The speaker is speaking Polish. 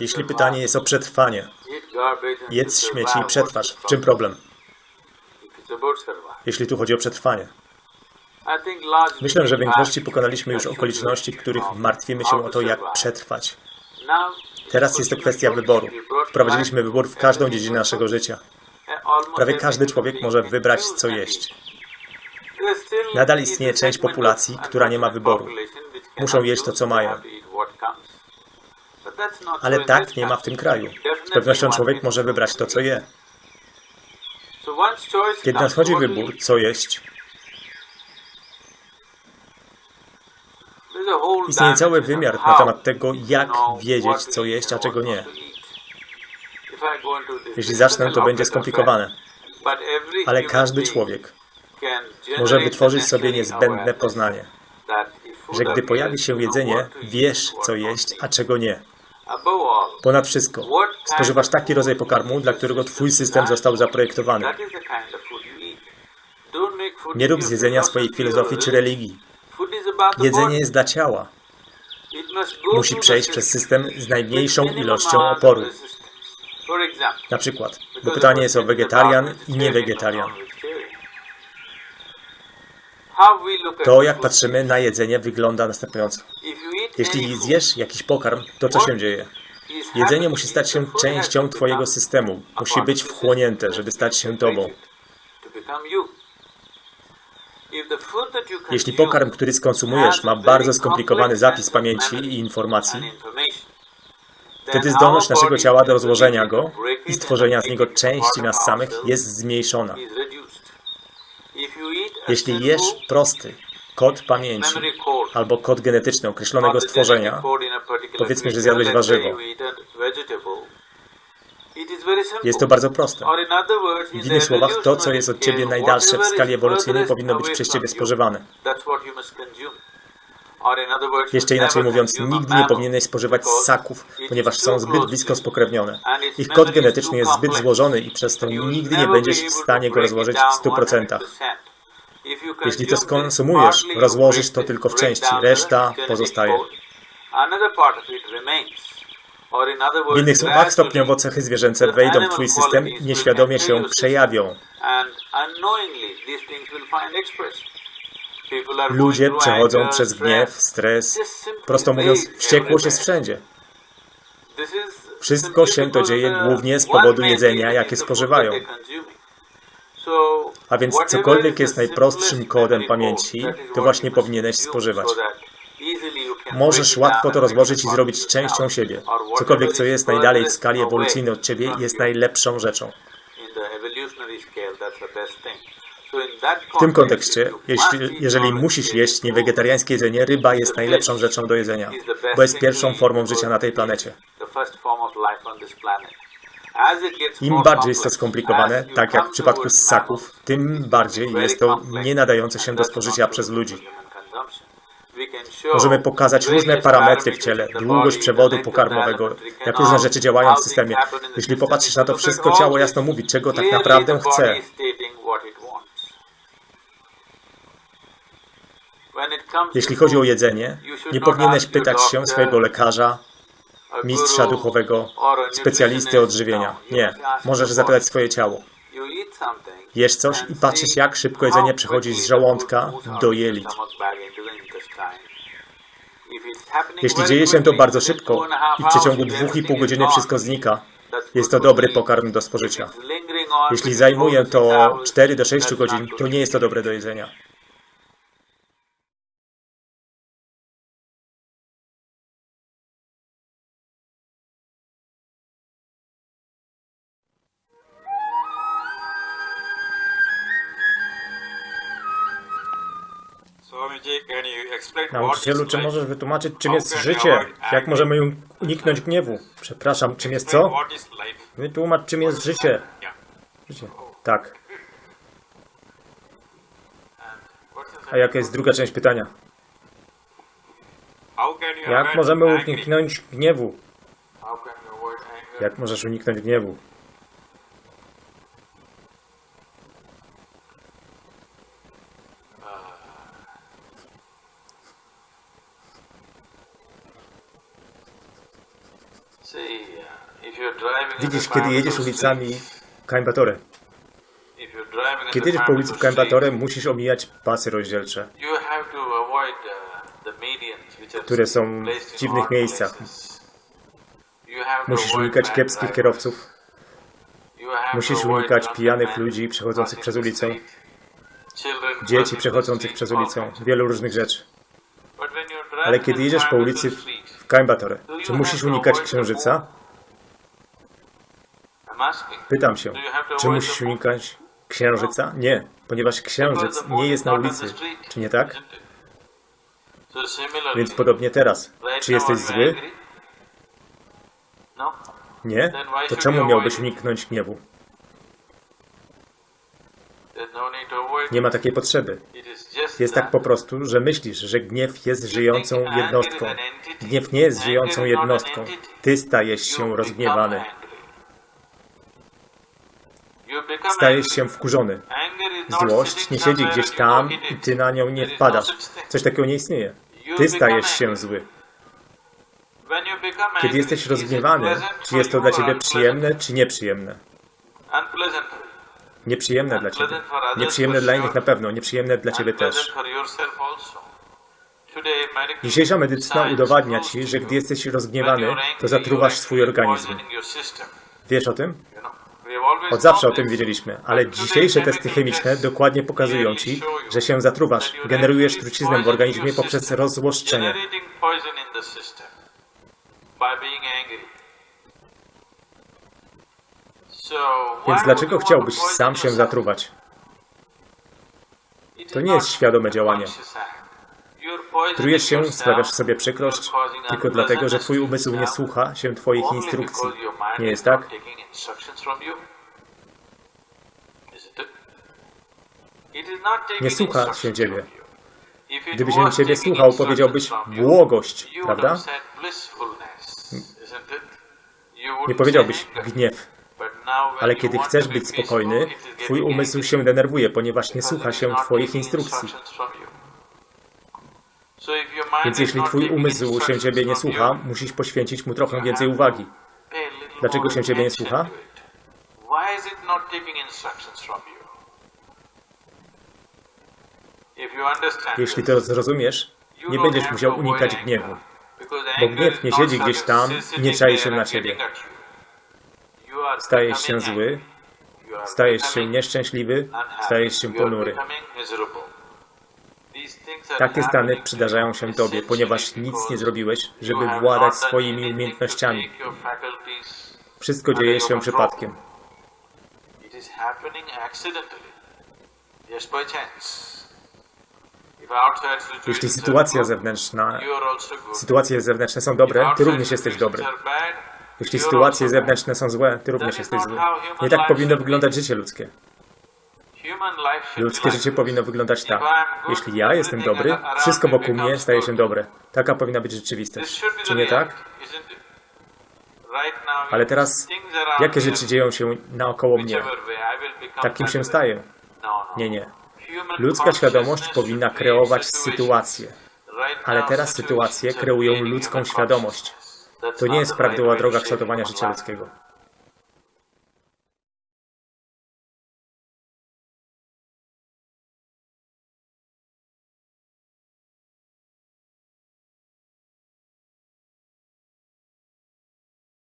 Jeśli pytanie jest o przetrwanie, jedz śmieci i przetrwasz. W czym problem? Jeśli tu chodzi o przetrwanie. Myślę, że w większości pokonaliśmy już okoliczności, w których martwimy się o to, jak przetrwać. Teraz jest to kwestia wyboru. Wprowadziliśmy wybór w każdą dziedzinę naszego życia. Prawie każdy człowiek może wybrać, co jeść. Nadal istnieje część populacji, która nie ma wyboru. Muszą jeść to, co mają. Ale tak nie ma w tym kraju. Z pewnością człowiek może wybrać to, co je. Kiedy nadchodzi wybór, co jeść, istnieje cały wymiar na temat tego, jak wiedzieć, co jeść, a czego nie. Jeśli zacznę, to będzie skomplikowane. Ale każdy człowiek może wytworzyć sobie niezbędne poznanie, że gdy pojawi się jedzenie, wiesz, co jeść, a czego nie. Ponad wszystko, spożywasz taki rodzaj pokarmu, dla którego twój system został zaprojektowany. Nie rób z jedzenia swojej filozofii czy religii. Jedzenie jest dla ciała. Musi przejść przez system z najmniejszą ilością oporu. Na przykład, bo pytanie jest o wegetarian i niewegetarian. To, jak patrzymy na jedzenie, wygląda następująco. Jeśli zjesz jakiś pokarm, to co się dzieje? Jedzenie musi stać się częścią Twojego systemu. Musi być wchłonięte, żeby stać się Tobą. Jeśli pokarm, który skonsumujesz, ma bardzo skomplikowany zapis pamięci i informacji, wtedy zdolność naszego ciała do rozłożenia go i stworzenia z niego części nas samych jest zmniejszona. Jeśli jesz prosty kod pamięci albo kod genetyczny określonego stworzenia, powiedzmy, że zjadłeś warzywo, jest to bardzo proste. W innych słowach, to, co jest od ciebie najdalsze w skali ewolucyjnej, powinno być przez ciebie spożywane. Jeszcze inaczej mówiąc, nigdy nie powinieneś spożywać ssaków, ponieważ są zbyt blisko spokrewnione. Ich kod genetyczny jest zbyt złożony i przez to nigdy nie będziesz w stanie go rozłożyć w 100%. Jeśli to skonsumujesz, rozłożysz to tylko w części, reszta pozostaje. W innych słowach, stopniowo cechy zwierzęce wejdą w Twój system i nieświadomie się przejawią. Ludzie przechodzą przez gniew, stres. Prosto mówiąc, wściekłość jest wszędzie. Wszystko się to dzieje głównie z powodu jedzenia, jakie spożywają. A więc cokolwiek jest najprostszym kodem pamięci, to właśnie powinieneś spożywać. Możesz łatwo to rozłożyć i zrobić częścią siebie. Cokolwiek, co jest najdalej w skali ewolucyjnej od ciebie, jest najlepszą rzeczą. W tym kontekście, jeśli, jeżeli musisz jeść niewegetariańskie jedzenie, ryba jest najlepszą rzeczą do jedzenia, bo jest pierwszą formą życia na tej planecie. Im bardziej jest to skomplikowane, tak jak w przypadku ssaków, tym bardziej jest to nie nadające się do spożycia przez ludzi. Możemy pokazać różne parametry w ciele, długość przewodu pokarmowego, jak różne rzeczy działają w systemie. Jeśli popatrzysz na to wszystko, ciało jasno mówi, czego tak naprawdę chce. Jeśli chodzi o jedzenie, nie powinieneś pytać się swojego lekarza, mistrza duchowego, specjalisty odżywienia. Nie. Możesz zapytać swoje ciało. Jesz coś i patrzysz, jak szybko jedzenie przechodzi z żołądka do jelit. Jeśli dzieje się to bardzo szybko i w przeciągu dwóch i pół godziny wszystko znika, jest to dobry pokarm do spożycia. Jeśli zajmuje to 4 do 6 godzin, to nie jest to dobre do jedzenia. Nauczycielu, czy możesz wytłumaczyć, czym jest życie? Jak możemy uniknąć gniewu? Przepraszam, czym jest co? Wytłumacz, czym jest życie. Życie. Tak. A jaka jest druga część pytania? Jak możemy uniknąć gniewu? Jak możesz uniknąć gniewu? Widzisz, kiedy jedziesz ulicami Coimbatore. Kiedy jedziesz po ulicy w Coimbatore musisz omijać pasy rozdzielcze, uh, które są w dziwnych miejscach. Musisz unikać kiepskich kierowców, musisz unikać pijanych ludzi przechodzących przez ulicę, dzieci przechodzących przez ulicę, wielu różnych rzeczy. Ale kiedy jedziesz po ulicy w Coimbatore, czy musisz unikać księżyca? Pytam się, czy musisz unikać księżyca? Nie, ponieważ księżyc nie jest na ulicy, czy nie tak? Więc podobnie teraz. Czy jesteś zły? Nie? To czemu miałbyś uniknąć gniewu? Nie ma takiej potrzeby. Jest tak po prostu, że myślisz, że gniew jest żyjącą jednostką. Gniew nie jest żyjącą jednostką. Ty stajesz się rozgniewany. Stajesz się wkurzony. Złość nie siedzi gdzieś tam i ty na nią nie wpadasz. Coś takiego nie istnieje. Ty stajesz się zły. Kiedy jesteś rozgniewany, czy jest to dla ciebie przyjemne, czy nieprzyjemne? Nieprzyjemne dla ciebie. Nieprzyjemne dla innych na pewno, nieprzyjemne dla ciebie też. Dzisiejsza medycyna udowadnia ci, że gdy jesteś rozgniewany, to zatruwasz swój organizm. Wiesz o tym? Od zawsze o tym wiedzieliśmy, ale dzisiejsze testy chemiczne dokładnie pokazują ci, że się zatruwasz, generujesz truciznę w organizmie poprzez system, Więc dlaczego chciałbyś sam się zatruwać? To nie jest świadome działanie. Trujesz się, sprawiasz sobie przykrość, tylko dlatego, że twój umysł nie słucha się twoich instrukcji. Nie jest tak? Nie słucha się ciebie. Gdyby się ciebie słuchał, powiedziałbyś błogość, prawda? Nie powiedziałbyś gniew. Ale kiedy chcesz być spokojny, twój umysł się denerwuje, ponieważ nie słucha się twoich instrukcji. Więc jeśli twój umysł się ciebie nie słucha, musisz poświęcić mu trochę więcej uwagi. Dlaczego się ciebie nie słucha? Jeśli to zrozumiesz, nie będziesz musiał unikać gniewu. bo gniew nie siedzi gdzieś tam i nie czai się na ciebie. Stajesz się zły, stajesz się nieszczęśliwy, stajesz się ponury. Takie stany przydarzają się tobie, ponieważ nic nie zrobiłeś, żeby władać swoimi umiejętnościami. Wszystko dzieje się przypadkiem. Jeśli sytuacja zewnętrzna, sytuacje zewnętrzne są dobre, ty również jesteś dobry. Jeśli sytuacje zewnętrzne są złe, ty również jesteś zły. Nie tak powinno wyglądać życie ludzkie. Ludzkie życie powinno wyglądać tak. Jeśli ja jestem dobry, wszystko wokół mnie staje się dobre. Taka powinna być rzeczywistość. Czy nie tak? Ale teraz, jakie rzeczy dzieją się naokoło mnie? Takim się no. Nie, nie. Ludzka świadomość powinna kreować. Right Ale teraz sytuacje kreują ludzką świadomość. To nie jest prawidłowa droga kształtowania życia ludzkiego.